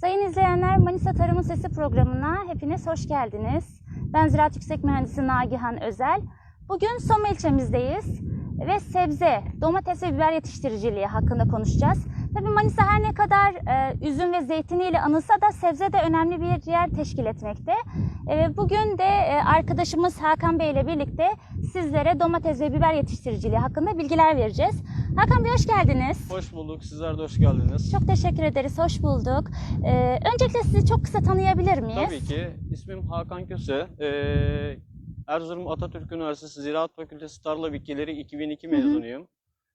Sayın izleyenler Manisa Tarımın Sesi programına hepiniz hoş geldiniz. Ben Ziraat Yüksek Mühendisi Nagihan Özel. Bugün Soma ilçemizdeyiz ve sebze, domates ve biber yetiştiriciliği hakkında konuşacağız. Tabii Manisa her ne kadar e, üzüm ve zeytiniyle anılsa da sebze de önemli bir yer teşkil etmekte. E, bugün de e, arkadaşımız Hakan Bey ile birlikte sizlere domates ve biber yetiştiriciliği hakkında bilgiler vereceğiz. Hakan Bey hoş geldiniz. Hoş bulduk. Sizler de hoş geldiniz. Çok teşekkür ederiz, hoş bulduk. Ee, öncelikle sizi çok kısa tanıyabilir miyiz? Tabii ki. İsmim Hakan Köse. Ee, Erzurum Atatürk Üniversitesi Ziraat Fakültesi Tarla Bitkileri 2002 Hı hı.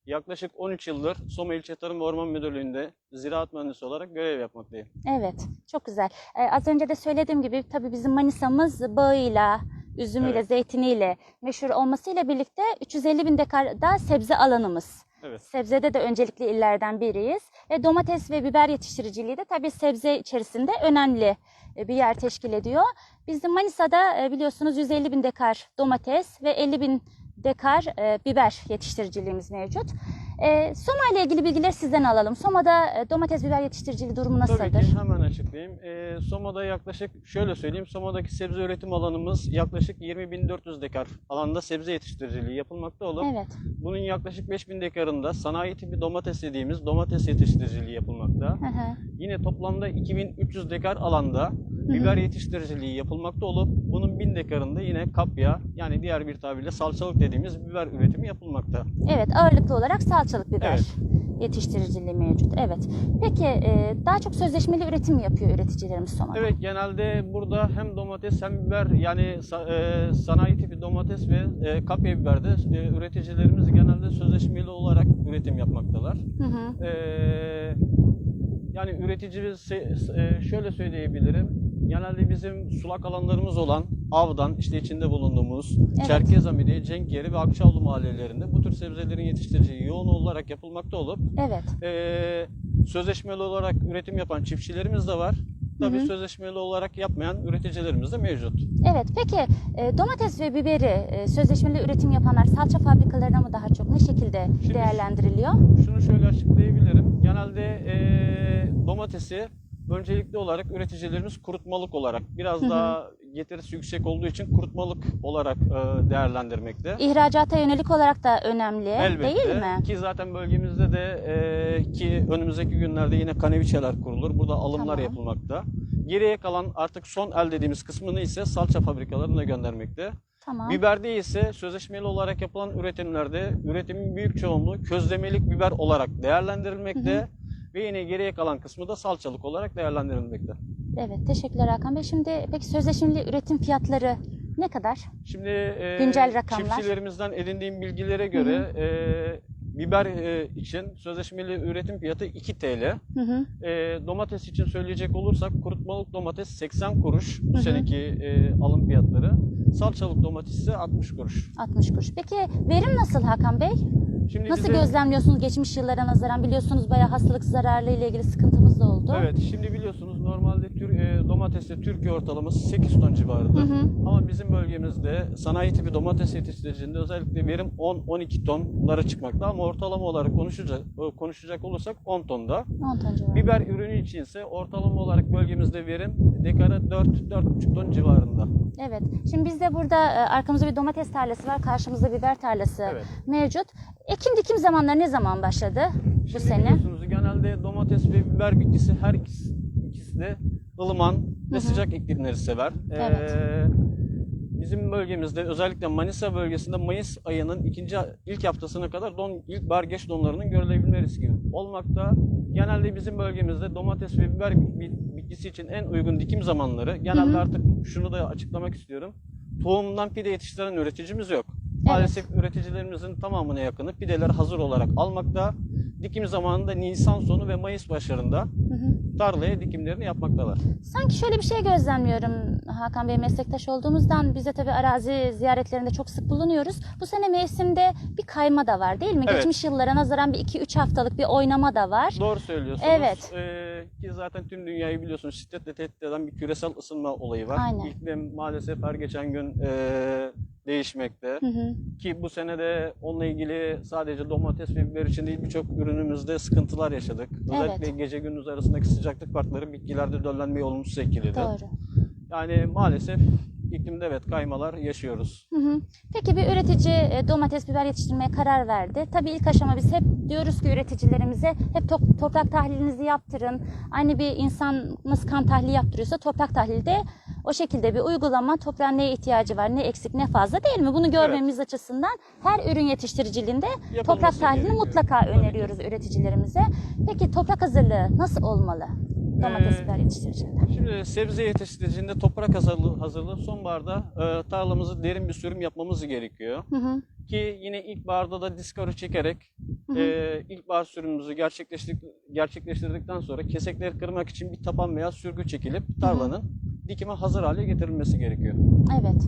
Yaklaşık 13 yıldır Soma İlçe Tarım ve Orman Müdürlüğü'nde ziraat mühendisi olarak görev yapmaktayım. Evet, çok güzel. Ee, az önce de söylediğim gibi tabii bizim Manisa'mız bağıyla, üzümüyle, Evet. zeytiniyle meşhur olmasıyla birlikte 350 bin dekarda sebze alanımız. Evet. Sebzede de öncelikli illerden biriyiz. E, domates ve biber yetiştiriciliği de tabii sebze içerisinde önemli e, bir yer teşkil ediyor. Bizim Manisa'da e, biliyorsunuz 150 bin dekar domates ve 50 bin dekar e, biber yetiştiriciliğimiz mevcut. E, Soma ile ilgili bilgileri sizden alalım. Soma'da e, domates biber yetiştiriciliği durumu nasıldır? Tabii ki hemen açıklayayım. Ee, Soma'da yaklaşık şöyle söyleyeyim. Soma'daki sebze üretim alanımız yaklaşık 20.400 dekar alanda sebze yetiştiriciliği yapılmakta olup Evet. bunun yaklaşık 5.000 dekarında sanayi tipi domates dediğimiz domates yetiştiriciliği yapılmakta. Hı hı. Yine toplamda 2300 dekar alanda biber yetiştiriciliği yapılmakta olup bunun 1000 dekarında yine kapya yani diğer bir tabirle salçalık dediğimiz biber üretimi yapılmakta. Evet, ağırlıklı olarak salçalık biber Evet. yetiştiriciliği mevcut. Evet. Peki e, daha çok sözleşmeli üretim mi yapıyor üreticilerimiz Soma'da? Evet genelde burada hem domates hem biber yani e, sanayi tipi domates ve e, kapya biberde e, üreticilerimiz genelde sözleşmeli olarak üretim yapmaktalar. Hı hı. E, yani üreticimiz şöyle söyleyebilirim. Genelde bizim sulak alanlarımız olan Av'dan işte içinde bulunduğumuz Evet. Çerkezamidi, Cenkiyeri ve Akçaoğlu mahallelerinde bu tür sebzelerin yetiştiriciliği yoğun olarak yapılmakta olup Evet. e, sözleşmeli olarak üretim yapan çiftçilerimiz de var. Tabii Hı hı. sözleşmeli olarak yapmayan üreticilerimiz de mevcut. Evet. Peki e, domates ve biberi e, sözleşmeli üretim yapanlar salça fabrikalarına mı daha çok ne şekilde Şimdi- değerlendiriliyor? Şunu şöyle açıklayabilirim. Genelde e, domatesi öncelikli olarak üreticilerimiz kurutmalık olarak biraz daha getirisi yüksek olduğu için kurutmalık olarak e, değerlendirmekte. İhracata yönelik olarak da önemli Elbette değil mi? ki zaten bölgemizde de e, ki önümüzdeki günlerde yine kaneviçeler kurulur. Burada alımlar Tamam. yapılmakta. Geriye kalan artık son el dediğimiz kısmını ise salça fabrikalarına göndermekte. Tamam. Biberde ise sözleşmeli olarak yapılan üretimlerde üretimin büyük çoğunluğu közlemelik biber olarak değerlendirilmekte ve yine geriye kalan kısmı da salçalık olarak değerlendirilmekte. Evet. Teşekkürler Hakan Bey. Şimdi peki sözleşmeli üretim fiyatları ne kadar? Şimdi e, Güncel rakamlar. çiftçilerimizden edindiğim bilgilere göre e, biber e, için sözleşmeli üretim fiyatı 2 TL. Hı hı. E, domates için söyleyecek olursak kurutmalık domates 80 kuruş bu Hı hı. seneki e, alım fiyatları. Salçalık domates ise 60 kuruş. 60 kuruş. Peki verim nasıl Hakan Bey? Şimdi Nasıl bize- gözlemliyorsunuz geçmiş yıllara nazaran? Biliyorsunuz bayağı hastalık zararlı ile ilgili sıkıntımız da oldu. Evet, şimdi biliyorsunuz normalde tür, e, domateste Türkiye ortalaması 8 ton civarında. Hı hı. Ama bizim bölgemizde sanayi tipi domates yetiştiricinde özellikle verim 10-12 tonlara çıkmakta. Ama ortalama olarak konuşacak, e, konuşacak olursak 10 tonda. 10 ton civarı. Biber ürünü için ise ortalama olarak bölgemizde verim dekara 4-4,5 ton civarında. Evet. Şimdi bizde burada e, arkamızda bir domates tarlası var. Karşımızda biber tarlası Evet. mevcut. Ekim dikim zamanları ne zaman başladı bu Şimdi sene? biliyorsunuz genelde domates ve biber bitkisi her ikisi de ılıman ve hı. sıcak iklimleri sever. Evet. Ee, bizim bölgemizde özellikle Manisa bölgesinde Mayıs ayının ikinci ilk haftasına kadar don ilk bar geç donlarının görülebilme riski olmakta. Genelde bizim bölgemizde domates ve biber bit- bitkisi için en uygun dikim zamanları. Genelde Hı hı. artık şunu da açıklamak istiyorum. Tohumdan pide yetiştiren üreticimiz yok. Maalesef üreticilerimizin tamamına yakını pideler hazır olarak almakta. Dikim zamanında Nisan sonu ve Mayıs başlarında Hı hı. tarlaya dikimlerini yapmaktalar. Sanki şöyle bir şey gözlemliyorum Hakan Bey meslektaş olduğumuzdan. Biz de tabii arazi ziyaretlerinde çok sık bulunuyoruz. Bu sene mevsimde bir kayma da var değil mi? Evet. Geçmiş yıllara nazaran bir 2-3 haftalık bir oynama da var. Doğru söylüyorsunuz. Evet. Ee, ki zaten tüm dünyayı biliyorsunuz şiddetle tehdit eden bir küresel ısınma olayı var. Aynen. İklim maalesef her geçen gün ee, değişmekte. Hı hı. Ki bu sene de onunla ilgili sadece domates ve biber için değil birçok ürünümüzde sıkıntılar yaşadık. Özellikle gece gündüz arasındaki sıcaklık farkları bitkilerde döllenmeyi olumsuz etkiledi. Doğru. Yani maalesef iklimde evet kaymalar yaşıyoruz. Hı hı. Peki bir üretici e, domates, biber yetiştirmeye karar verdi. Tabii ilk aşama biz hep diyoruz ki üreticilerimize hep to- toprak tahlilinizi yaptırın. Aynı bir insan nasıl kan tahlili yaptırıyorsa toprak tahlili de o şekilde bir uygulama toprağın neye ihtiyacı var, ne eksik, ne fazla değil mi? Bunu görmemiz açısından her ürün yetiştiriciliğinde toprak Yapılması tahlilini gerekiyor. mutlaka Tabii öneriyoruz üreticilerimize. Peki toprak hazırlığı nasıl olmalı domates, Ee, biber? Şimdi sebze yetiştiricinde toprak hazırlığı, hazırlığı sonbaharda e, tarlamızı derin bir sürüm yapmamız gerekiyor. Hı hı. Ki yine ilkbaharda da diskarı çekerek Hı hı. e, ilkbahar sürümümüzü gerçekleştirdik, gerçekleştirdikten sonra kesekleri kırmak için bir tapan veya sürgü çekilip tarlanın dikime hazır hale getirilmesi gerekiyor. Evet.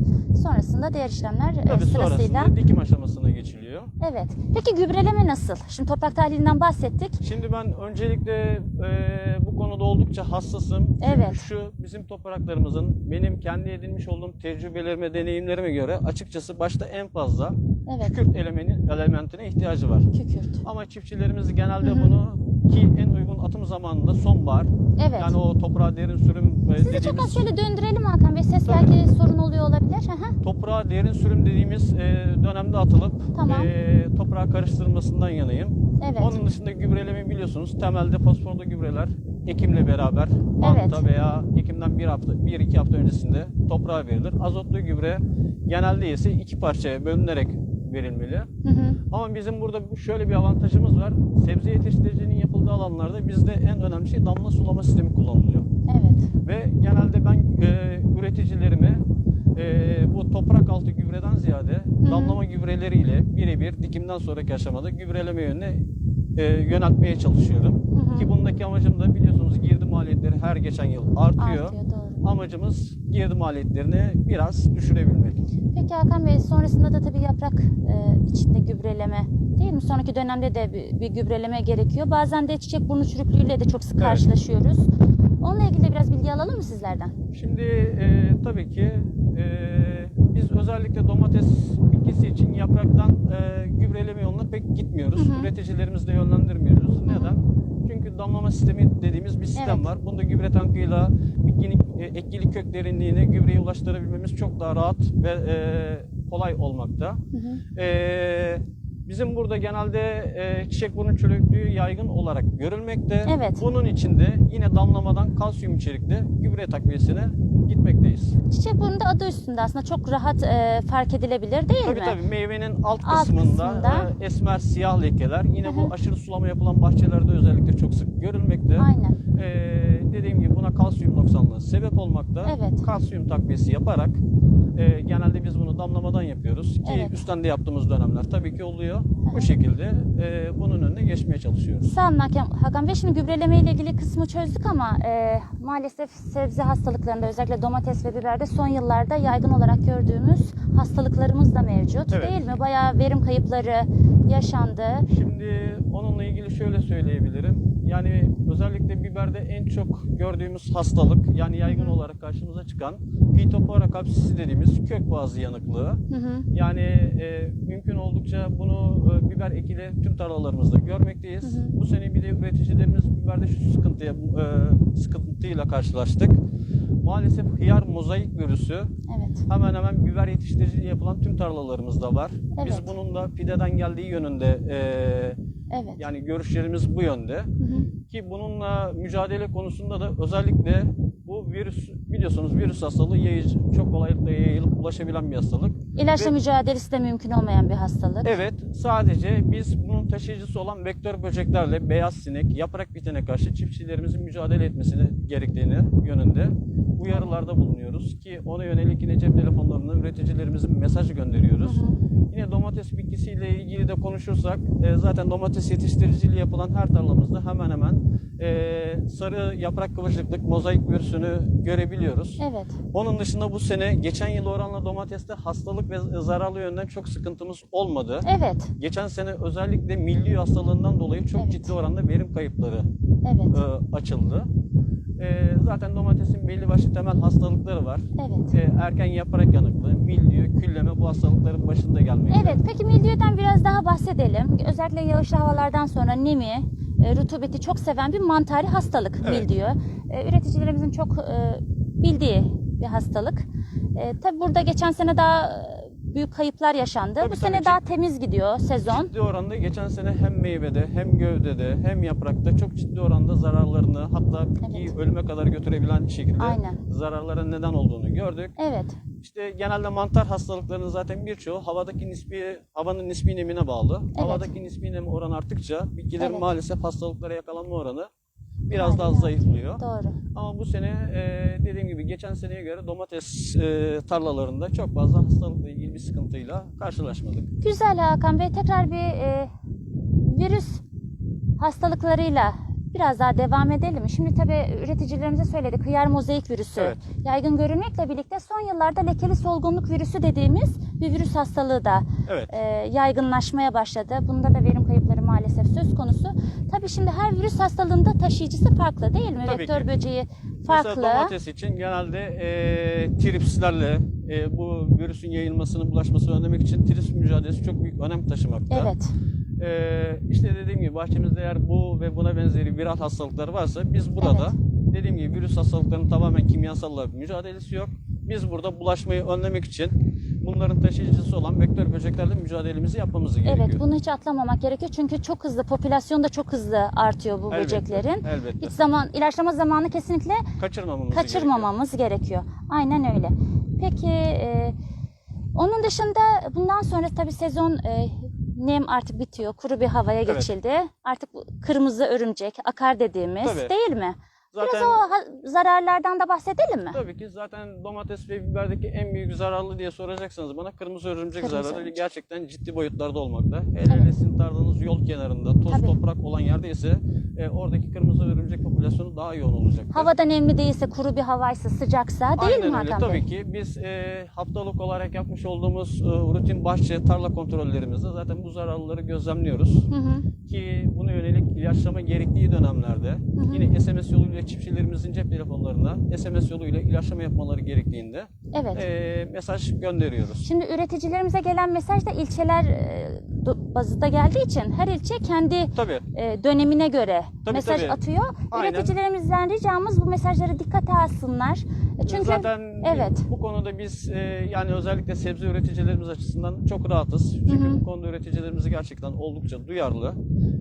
Sonrasında diğer işlemler e, Tabii sırasıyla sonrasında dikim aşamasına geçiliyor. Evet. Peki gübreleme nasıl? Şimdi toprak tahlilinden bahsettik. Şimdi ben öncelikle e, bu konuda oldukça hassasım. Çünkü Evet. şu bizim topraklarımızın benim kendi edinmiş olduğum tecrübelerime, deneyimlerime göre açıkçası başta en fazla Evet. kükürt elemeni, elementine ihtiyacı var. Kükürt. Ama çiftçilerimiz genelde Hı hı. bunu ki en uygun atım zamanında sonbahar. Evet. Yani o toprağa derin sürüm Sizi çok dediğimiz az şöyle döndürelim Hakan Bey. Ses Tabii. belki sorun oluyor olabilir. Hı. toprağa derin sürüm dediğimiz e, dönemde atılıp Tamam. e, toprağa karıştırılmasından yanayım. Evet. Onun dışında gübreleme biliyorsunuz temelde fosforlu gübreler ekimle beraber bantta veya ekimden bir hafta, bir iki hafta öncesinde toprağa verilir. Azotlu gübre genelde ise iki parçaya bölünerek verilmeli. Hı hı. Ama bizim burada şöyle bir avantajımız var. Sebze yetiştiriciliğinin yapıldığı alanlarda bizde en önemli şey damla sulama sistemi kullanılıyor. Evet. Ve genelde ben e, üreticilerimi e, bu toprak altı gübreden ziyade hı. damlama gübreleriyle birebir dikimden sonraki aşamada gübreleme yönüne e, yöneltmeye çalışıyorum. Hı hı. Ki bundaki amacım da biliyorsunuz girdi maliyetleri her geçen yıl artıyor. Artıyor doğru. Amacımız girdi maliyetlerini biraz düşürebilmek. Peki Hakan Bey sonrasında da tabii yaprak e, içinde gübreleme değil mi? Sonraki dönemde de bir, bir gübreleme gerekiyor. Bazen de çiçek burnu çürüklüğüyle de çok sık Evet. karşılaşıyoruz. Onunla ilgili de biraz bilgi alalım mı sizlerden? Şimdi e, tabii ki e, biz özellikle domates bitkisi için yapraktan e, gübreleme yoluna pek gitmiyoruz. Hı hı. Üreticilerimizi de yönlendirmiyoruz. Neden? Çünkü damlama sistemi dediğimiz bir sistem Evet. var. Bunda gübre tankıyla bitkinin e, ekili kök derinliğine gübreyi ulaştırabilmemiz çok daha rahat ve e, kolay olmakta. Hı hı. E, bizim burada genelde e, çiçek burnu çürüklüğü yaygın olarak görülmekte. Evet. Bunun için de yine damlamadan kalsiyum içerikli gübre takviyesine gitmekteyiz. Çiçek burnu da adı üstünde aslında çok rahat e, fark edilebilir değil Tabii mi? tabii meyvenin alt Alt kısmında, kısmında. e, esmer siyah lekeler yine Hı hı. bu aşırı sulama yapılan bahçelerde özellikle çok sık görülmekte. Aynen. E, dediğim gibi buna kalsiyum noksanlığı sebep olmakta. Evet. Kalsiyum takviyesi yaparak e, genelde biz bunu damlamadan yapıyoruz ki Evet. üstten de yaptığımız dönemler tabii ki oluyor. Bu şekilde e, bunun önüne geçmeye çalışıyoruz. Sağ olun Hakan, Hakan Bey. Şimdi gübreleme ile ilgili kısmı çözdük ama e, maalesef sebze hastalıklarında özellikle domates ve biberde son yıllarda yaygın olarak gördüğümüz hastalıklarımız da mevcut Evet. değil mi? Bayağı verim kayıpları yaşandı. Şimdi onunla ilgili şöyle söyleyebilirim. Yani özellikle biberde en çok gördüğümüz hastalık yani yaygın olarak karşımıza çıkan Phytophthora capsisi dediğimiz kök boğazı yanıklığı. Hı hı. Yani e, mümkün oldukça bunu e, biber ekili tüm tarlalarımızda görmekteyiz. Hı hı. Bu sene bir de üreticilerimiz biberde şu sıkıntıya e, sıkıntıyla karşılaştık. Maalesef hıyar mozaik virüsü Evet. hemen hemen biber yetiştiriciliği yapılan tüm tarlalarımızda var. Biz Evet. bunun da fideden geldiği yönünde e, Evet. yani görüşlerimiz bu yönde. Hı hı. Ki bununla mücadele konusunda da özellikle virüs biliyorsunuz virüs hastalığı yayıcı, çok kolaylıkla yayılıp ulaşabilen bir hastalık. İlaçla Ve- mücadelesi de mümkün olmayan bir hastalık. Evet sadece biz bunun taşıyıcısı olan vektör böceklerle beyaz sinek, yaprak bitene karşı çiftçilerimizin mücadele etmesini gerektiğini yönünde uyarılarda bulunuyoruz ki ona yönelik yine cep telefonlarına üreticilerimizin mesaj gönderiyoruz. Hı hı. Yine domates bitkisiyle ilgili de konuşursak e, zaten domates yetiştiriciliği yapılan her tarlamızda hemen hemen e, sarı yaprak kıvırcıklık mozaik virüsünü görebiliyoruz. Evet. Onun dışında bu sene geçen yıl oranla domateste hastalık ve zararlı yönden çok sıkıntımız olmadı. Evet. Geçen sene özellikle milli hastalığından dolayı çok Evet. ciddi oranda verim kayıpları Evet. e, açıldı. e, zaten domatesin belli başlı temel hastalıkları var. Evet. E, erken yaprak yanıklığı, mildiyo, külleme bu hastalıkların başında gelmekte. Evet, peki milyöden biraz daha bahsedelim. Özellikle yağışlı havalardan sonra nemi, e, rutubeti çok seven bir mantari hastalık Evet. mildiyo. E, üreticilerimizin çok e, bildiği bir hastalık. E, tabii burada geçen sene daha büyük kayıplar yaşandı. Tabii, Bu tabii. sene daha temiz gidiyor sezon. Ciddi oranda geçen sene hem meyvede hem gövdede hem yaprakta çok ciddi oranda zararlarını hatta bitkiyi Evet. ölüme kadar götürebilen şekilde Aynen. zararlara neden olduğunu gördük. Evet, İşte genelde mantar hastalıklarının zaten birçoğu havadaki nispi, havanın nispi nemine bağlı. Havadaki nispi nem oranı arttıkça bitkilerin Evet. maalesef hastalıklara yakalanma oranı biraz daha Aynen. zayıflıyor. doğru. Ama bu sene e, dediğim gibi geçen seneye göre domates e, tarlalarında çok fazla hastalıkla ilgili bir sıkıntıyla karşılaşmadık. Güzel Hakan Bey. Tekrar bir e, virüs hastalıklarıyla biraz daha devam edelim. Şimdi tabii üreticilerimize söyledik. Hıyar mozaik virüsü Evet. yaygın görünmekle birlikte son yıllarda lekeli solgunluk virüsü dediğimiz bir virüs hastalığı da Evet. e, yaygınlaşmaya başladı. Bunda da verim kayıpları maalesef söz konusu. Tabii şimdi her virüs hastalığında taşıyıcısı farklı değil mi? Tabii Vektör ki. böceği farklı. Mesela domates için genelde e, tripslerle e, bu virüsün yayılmasını, bulaşmasını önlemek için trips mücadelesi çok büyük önem taşımakta. Evet. E, işte dediğim gibi bahçemizde eğer bu ve buna benzeri viral hastalıklar varsa biz burada dediğim gibi virüs hastalıklarının tamamen kimyasalla bir mücadelesi yok. Biz burada bulaşmayı önlemek için bunların taşıyıcısı olan vektör böceklerle mücadelemizi yapmamız gerekiyor. Evet, bunu hiç atlamamak gerekiyor. Çünkü çok hızlı, popülasyon da çok hızlı artıyor bu Elbette, böceklerin. Elbette. Hiç zaman, ilaçlama zamanı kesinlikle Kaçırmamamız gerekiyor. kaçırmamamız gerekiyor. Aynen öyle. Peki e, onun dışında bundan sonra tabii sezon e, nem artık bitiyor. Kuru bir havaya Evet. geçildi. Artık kırmızı örümcek, akar dediğimiz Tabii. değil mi? Zaten Biraz o zararlardan da bahsedelim mi? Tabii ki zaten domates ve biberdeki en büyük zararlı diye soracaksanız bana kırmızı örümcek Kırmızı zararı örümcek. gerçekten ciddi boyutlarda olmakta. Hele Evet. sizin tarlanız yol kenarında, toz Tabii. toprak olan yerde ise e, oradaki kırmızı örümcek popülasyonu daha yoğun olacaktır. Havada nemli değilse, kuru bir havaysa, sıcaksa değil Aynen mi öyle. Hakan Bey? Tabii ki biz e, haftalık olarak yapmış olduğumuz e, rutin bahçe tarla kontrollerimizde zaten bu zararlıları gözlemliyoruz. Hı hı. Ki buna yönelik ilaçlama gerektiği dönemlerde hı. yine SMS yoluyla çiftçilerimizin cep telefonlarına SMS yoluyla ilaçlama yapmaları gerektiğinde Evet. e, mesaj gönderiyoruz. Şimdi üreticilerimize gelen mesaj da ilçeler e, bazında geldiği için her ilçe kendi Tabii. e, dönemine göre Tabii, mesaj tabii. atıyor. Aynen. Üreticilerimizden ricamız bu mesajları dikkate alsınlar. E, Çünkü Zaten evet. bu konuda biz e, yani özellikle sebze üreticilerimiz açısından çok rahatız. Çünkü Hı hı. bu konuda üreticilerimiz gerçekten oldukça duyarlı.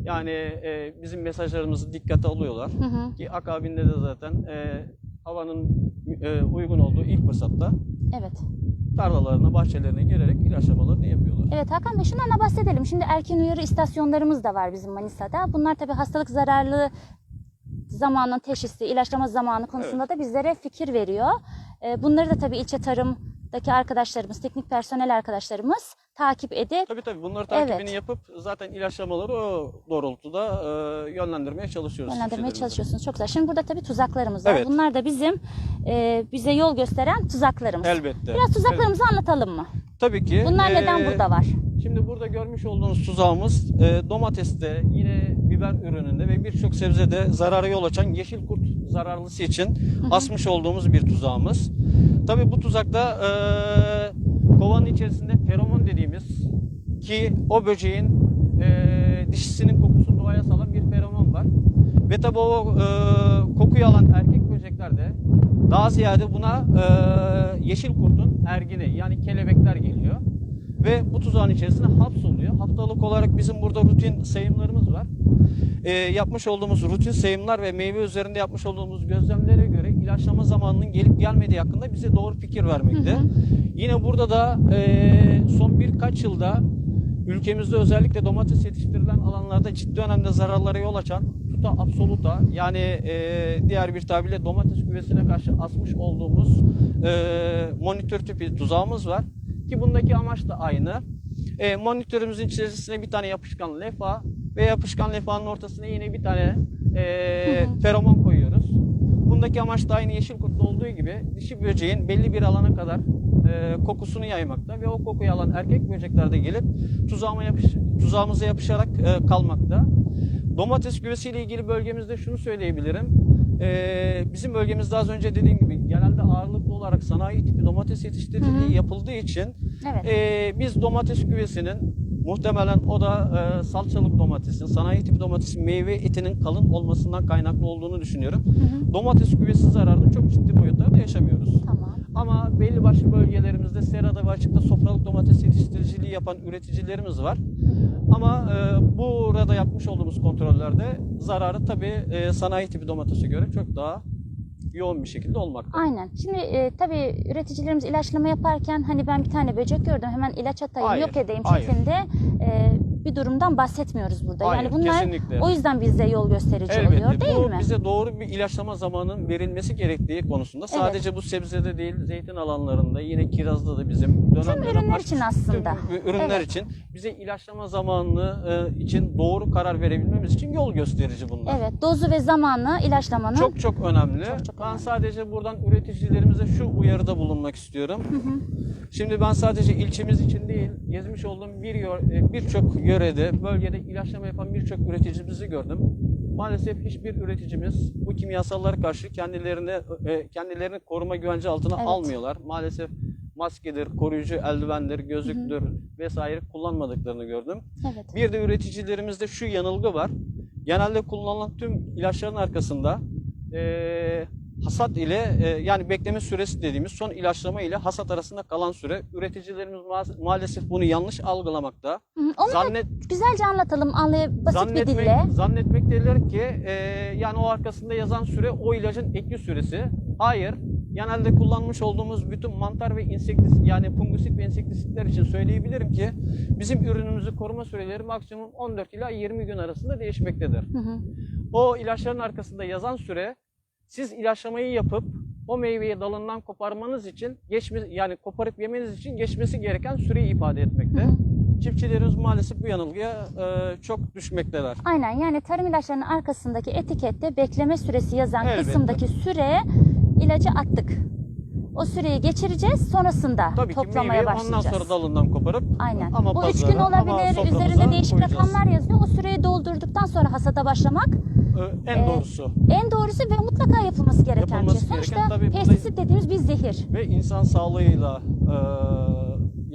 Yani e, bizim mesajlarımızı dikkate alıyorlar. Hı hı, Ki akabinde de zaten e, havanın e, uygun olduğu ilk fırsatta evet. tarlalarına, bahçelerine girerek ilaçlamalarını yapıyorlar. Evet Hakan Bey şundan da bahsedelim. Şimdi erken uyarı istasyonlarımız da var bizim Manisa'da. Bunlar tabii hastalık zararlı zamanın teşhisi, ilaçlama zamanı konusunda da bizlere fikir veriyor. E, Bunları da tabii ilçe tarımdaki arkadaşlarımız, teknik personel arkadaşlarımız takip edip Tabii tabii bunları takibini Evet. yapıp zaten ilaçlamaları o doğrultuda e, yönlendirmeye çalışıyoruz. yönlendirmeye çalışıyorsunuz. Çok güzel. Şimdi burada tabii tuzaklarımız var. Evet. Bunlar da bizim e, bize yol gösteren tuzaklarımız. Elbette. Biraz tuzaklarımızı anlatalım mı? Tabii ki. Bunlar neden Ee, burada var? Şimdi burada görmüş olduğunuz tuzağımız e, domateste, yine biber ürününde ve birçok sebzede zarara yol açan yeşil kurt zararlısı için asmış olduğumuz bir tuzağımız. Tabii bu tuzakta e, kovanın içerisinde feromon dediğimiz ki o böceğin e, dişisinin kokusunu doğaya salan bir feromon var. Ve tabii o e, kokuyu alan erkek böcekler de daha ziyade buna e, yeşil kurtun ergini yani kelebekler geliyor. Ve bu tuzağın içerisine hapsoluyor. Haftalık olarak bizim burada rutin sayımlarımız var. E, yapmış olduğumuz rutin sayımlar ve meyve üzerinde yapmış olduğumuz gözlemlere göre ilaçlama zamanının gelip gelmediği hakkında bize doğru fikir vermekte. Hı hı. Yine burada da e, son birkaç yılda ülkemizde özellikle domates yetiştirilen alanlarda ciddi önemde zararlara yol açan tuta absoluta yani e, diğer bir tabirle domates güvesine karşı asmış olduğumuz e, monitör tipi tuzağımız var. Ki bundaki amaç da aynı. E, monitörümüzün içerisine bir tane yapışkan lefa ve yapışkan lefanın ortasına yine bir tane e, Hı hı. feromon koyuyoruz. Bundaki amaç da aynı yeşil kurtlu olduğu gibi dişi böceğin belli bir alana kadar e, kokusunu yaymakta ve o kokuyu alan erkek böcekler de gelip tuzağıma yapış, tuzağımıza yapışarak e, kalmakta. Domates güvesiyle ilgili bölgemizde şunu söyleyebilirim. Ee, bizim bölgemizde az önce dediğim gibi genelde ağırlıklı olarak sanayi tipi domates yetiştiriciliği Hı hı. yapıldığı için Evet. ee, biz domates küvesinin muhtemelen o da e, salçalık domatesin, sanayi tipi domatesin meyve etinin kalın olmasından kaynaklı olduğunu düşünüyorum. Hı hı. Domates küvesi zararını çok ciddi boyutlarda yaşamıyoruz. Tamam. Ama belli başlı bölgelerimizde serada ve açıkta sofralık domates yetiştiriciliği yapan üreticilerimiz var. Ama e, burada yapmış olduğumuz kontrollerde zararı tabii e, sanayi tipi domatese göre çok daha yoğun bir şekilde olmakta. Aynen. Şimdi e, tabii üreticilerimiz ilaçlama yaparken hani ben bir tane böcek gördüm hemen ilaç atayım Hayır, yok edeyim şeklinde e, bir durumdan bahsetmiyoruz burada. Hayır, yani bunlar kesinlikle. o yüzden bize yol gösterici Elbette oluyor değil bu mi? bize doğru bir ilaçlama zamanının verilmesi gerektiği konusunda sadece bu sebzede değil zeytin alanlarında yine kirazda da bizim dönem Tüm dönem ürünler baş- için aslında. Tüm ürünler Evet. için bize ilaçlama zamanını e, için doğru karar verebilmemiz için yol gösterici bunlar. Evet, dozu ve zamanı ilaçlamanın Çok çok önemli. Çok çok ben önemli. sadece buradan üreticilerimize şu uyarıda bulunmak istiyorum. Şimdi ben sadece ilçemiz için değil, gezmiş olduğum bir e, birçok yörede, bölgede ilaçlama yapan birçok üreticimizi gördüm. Maalesef hiçbir üreticimiz bu kimyasallara karşı kendilerini e, kendilerini koruma güvence altına Evet. almıyorlar. Maalesef maskedir, koruyucu eldivendir, gözlüktür vesaire kullanmadıklarını gördüm. evet. Bir de üreticilerimizde şu yanılgı var. Genelde kullanılan tüm ilaçların arkasında eee, hasat ile eee, yani bekleme süresi dediğimiz son ilaçlama ile hasat arasında kalan süre üreticilerimiz ma- maalesef bunu yanlış algılamakta. Hı hı. Onu Zannet güzelce anlatalım anlay basit bir zannetmek dille. zannetmektedirler ki eee, yani o arkasında yazan süre o ilacın ekli süresi. Hayır. Genelde kullanmış olduğumuz bütün mantar ve insektisit yani fungisit ve insektisitler için söyleyebilirim ki bizim ürünümüzü koruma süreleri maksimum 14 ila 20 gün arasında değişmektedir. Hı hı. O ilaçların arkasında yazan süre siz ilaçlamayı yapıp o meyveyi dalından koparmanız için geçme, yani koparıp yemeniz için geçmesi gereken süreyi ifade etmekte. Hı hı. Çiftçilerimiz maalesef bu yanılgıya e, çok düşmekteler. Aynen yani tarım ilaçlarının arkasındaki etikette bekleme süresi yazan Elbette. kısımdaki süre ilacı attık. O süreyi geçireceğiz sonrasında Tabii ki toplamaya ondan başlayacağız. sonra dalından koparıp Aynen. ama Bu üç gün ama olabilir. soframıza Üzerinde değişik koyacağız. rakamlar yazıyor. O süreyi doldurduktan sonra hasada başlamak E, en Ee, doğrusu. en doğrusu ve mutlaka yapılması gereken Yapılması bir şey. gereken, Sonuçta tabii pestisit dediğimiz bir zehir. Ve insan sağlığıyla e,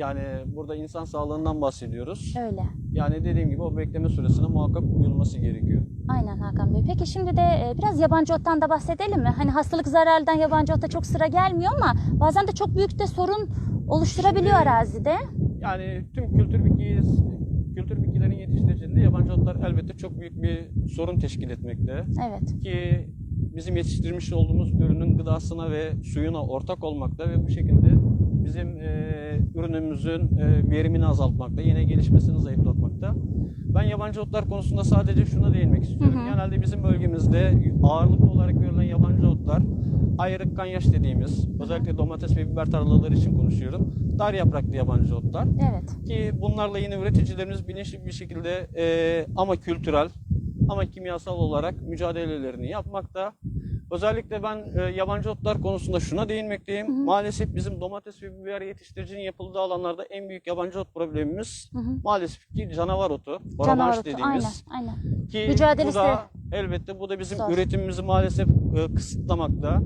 yani burada insan sağlığından bahsediyoruz. Öyle. Yani dediğim gibi o bekleme süresine muhakkak uyulması gerekiyor. Aynen Hakan Bey. Peki şimdi de e, biraz yabancı ottan da bahsedelim mi? Hani hastalık zarardan yabancı ota çok sıra gelmiyor ama bazen de çok büyük de sorun oluşturabiliyor Şimdi- arazide. Yani tüm kültür bitkiyi, kültür bitkilerin yetiştiriciliğinde yabancı otlar elbette çok büyük bir sorun teşkil etmekte. Evet. Ki bizim yetiştirmiş olduğumuz ürünün gıdasına ve suyuna ortak olmakta ve bu şekilde bizim e, ürünümüzün e, verimini azaltmakta, yine gelişmesini zayıflatmakta. Ben yabancı otlar konusunda sadece şuna değinmek istiyorum. Hı hı. Genelde bizim bölgemizde ağırlıklı olarak görülen yabancı otlar ayrık kanyaş dediğimiz, özellikle domates ve biber tarlaları için konuşuyorum. Dar yapraklı yabancı otlar. Evet. Ki bunlarla yine üreticilerimiz bilinçli bir şekilde e, ama kültürel ama kimyasal olarak mücadelelerini yapmakta. Özellikle ben e, yabancı otlar konusunda şuna değinmekteyim. Hı hı. Maalesef bizim domates ve biber yetiştiricinin yapıldığı alanlarda en büyük yabancı ot problemimiz Hı hı. maalesef ki canavar otu, Canavar otu. Aynen. dediğimiz. Aynen. Ki Mücadelesi bu da elbette bu da bizim zor. üretimimizi maalesef e, kısıtlamakta.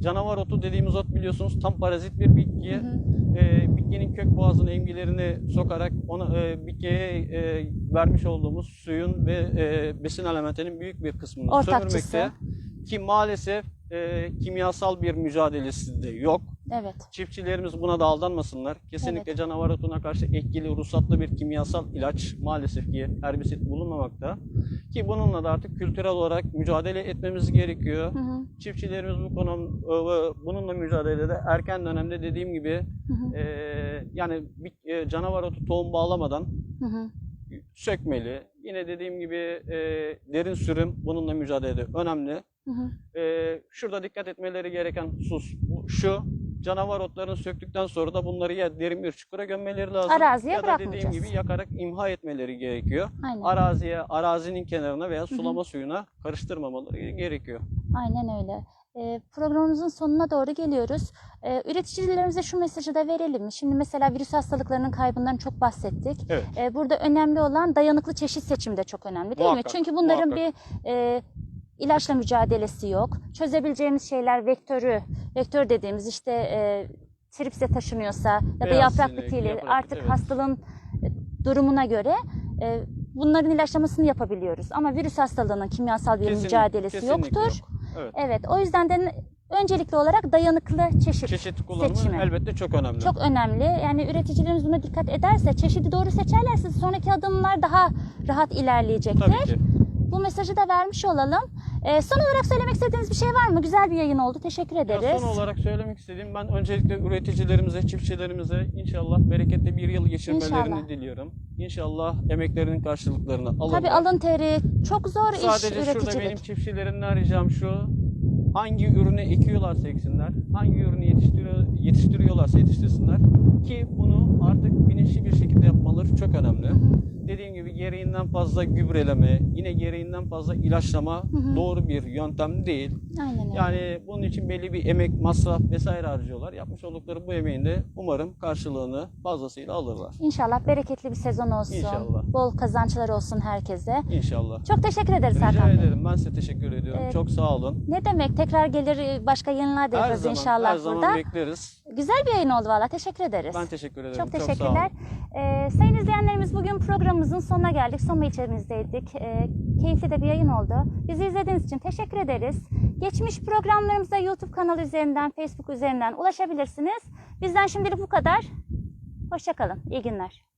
Canavar otu dediğimiz ot biliyorsunuz tam parazit bir bitki. Hı hı. E, bitkinin kök boğazına emgilerini sokarak ona e, bitkiye e, vermiş olduğumuz suyun ve e, besin elementinin büyük bir kısmını Ortakçısı. sömürmekte. Ki maalesef e, kimyasal bir mücadelesi de yok. Evet. Çiftçilerimiz buna da aldanmasınlar. Kesinlikle canavar otuna karşı etkili, ruhsatlı bir kimyasal ilaç maalesef ki herbisit bulunmamakta. Ki bununla da artık kültürel olarak mücadele etmemiz gerekiyor. Hı hı. Çiftçilerimiz bu konu e, bununla mücadelede erken dönemde dediğim gibi Hı hı. e, yani bir, e, canavar otu tohum bağlamadan Hı hı. sökmeli. Yine dediğim gibi e, derin sürüm bununla mücadelede önemli. Hı hı. Ee, şurada dikkat etmeleri gereken bu- şu. Canavar otlarını söktükten sonra da bunları ya derin bir çukura gömmeleri lazım. Araziye ya da dediğim gibi yakarak imha etmeleri gerekiyor. Aynen. Araziye, arazinin kenarına veya hı. sulama suyuna karıştırmamaları gerekiyor. Aynen öyle. Ee, programımızın sonuna doğru geliyoruz. Ee, üreticilerimize şu mesajı da verelim mi? Şimdi mesela virüs hastalıklarının kaybından çok bahsettik. Evet. Ee, burada önemli olan dayanıklı çeşit seçimi de çok önemli değil Muhakkak, mi? Çünkü bunların muhakkak. bir e, ilaçla mücadelesi yok. Çözebileceğimiz şeyler vektörü, vektör dediğimiz işte e, tripse taşınıyorsa ya da Beyaz yaprak sinek, bitiyle yaprak- artık evet. hastalığın e, durumuna göre e, bunların ilaçlamasını yapabiliyoruz. Ama virüs hastalığının kimyasal bir Kesinlikle- mücadelesi kesinlikle yoktur. yok. Evet. Evet, o yüzden de öncelikli olarak dayanıklı çeşit, Çeşit kullanımı seçimi. elbette çok önemli. çok önemli. Yani üreticilerimiz buna dikkat ederse, çeşidi doğru seçerlerse sonraki adımlar daha rahat ilerleyecektir. Tabii ki. Bu mesajı da vermiş olalım. Ee, son olarak söylemek istediğiniz bir şey var mı? Güzel bir yayın oldu. Teşekkür Ya ederiz. son olarak söylemek istediğim ben öncelikle üreticilerimize, çiftçilerimize inşallah bereketli bir yıl geçirmelerini İnşallah. diliyorum. İnşallah emeklerinin karşılıklarını alırlar. Tabii alın teri çok zor iş Sadece şurada üreticilik. benim çiftçilerimden ricam şu. Hangi ürünü ekiyorlarsa eksinler, hangi ürünü yetiştiriyor, yetiştiriyorlarsa yetiştirsinler ki bunu artık bilinçli bir şekilde yapmaları çok önemli. Dediğim gibi gereğinden fazla gübreleme, yine gereğinden fazla ilaçlama hı. doğru bir yöntem değil. Aynen öyle. Yani bunun için belli bir emek, masraf vesaire harcıyorlar. Yapmış oldukları bu emeğin de umarım karşılığını fazlasıyla alırlar. İnşallah bereketli bir sezon olsun. İnşallah. Bol kazançlar olsun herkese. İnşallah. Çok teşekkür ederiz Rica Hakan Bey. ederim. Ben size teşekkür ediyorum. Evet. Çok sağ olun. Ne demek? Tekrar gelir başka da Her yaparız zaman, inşallah her zaman burada. bekleriz. Güzel bir yayın oldu valla. Teşekkür ederiz. Ben teşekkür ederim. Çok teşekkürler. Ee, sayın izleyenlerimiz bugün programımızın sonuna geldik. Soma ilçemizdeydik. Ee, keyifli de bir yayın oldu. Bizi izlediğiniz için teşekkür ederiz. Geçmiş programlarımıza YouTube kanalı üzerinden, Facebook üzerinden ulaşabilirsiniz. Bizden şimdilik bu kadar. Hoşçakalın. İyi günler.